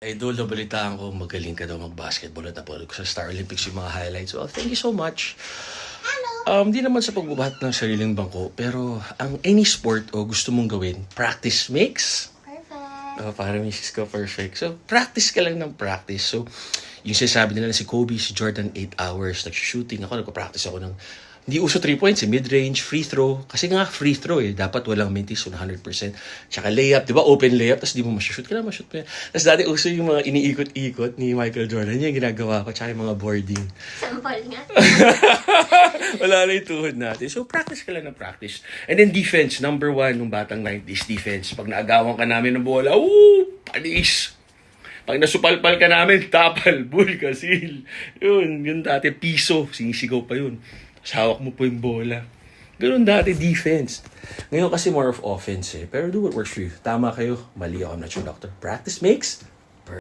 Idol, nabalitaan ko, magaling ka daw mag-basketball at napanood ko sa Star Olympics yung mga highlights. Well, thank you so much. Um, di naman sa pagbubuhat ng sariling bangko, pero ang any sport o gusto mong gawin, practice makes Perfect. Oh, para misis ko, perfect. So, practice ka lang ng practice. So, yung sinasabi nila na si Kobe, si Jordan, 8 hours, nag-shooting. Ako, nagpa-practice ako ng, hindi uso 3 points, eh, mid-range, free throw. Kasi nga, free throw eh. Dapat walang mintis, 100%. Tsaka layup, di ba? Open layup, tapos di mo ma-shoot. Kailangan ma-shoot mo yan. Tapos dati uso yung mga iniikot-ikot ni Michael Jordan. Yan yung ginagawa ko. Tsaka yung mga boarding. Sample nga. Wala na yung tuhod natin. So, practice ka lang ng practice. And then defense, number one nung batang 90s defense. Pag naagawan ka namin ng bola, woo! Panis! Pag nasupalpal ka namin, tapal, bull, kasil. Yun, yun dati, piso. Sinisigaw pa yun. Tapos hawak mo po yung bola. Ganun dati, defense. Ngayon kasi more of offense eh. Pero do what works for you. Tama kayo, mali ako. I'm not your doctor. Practice makes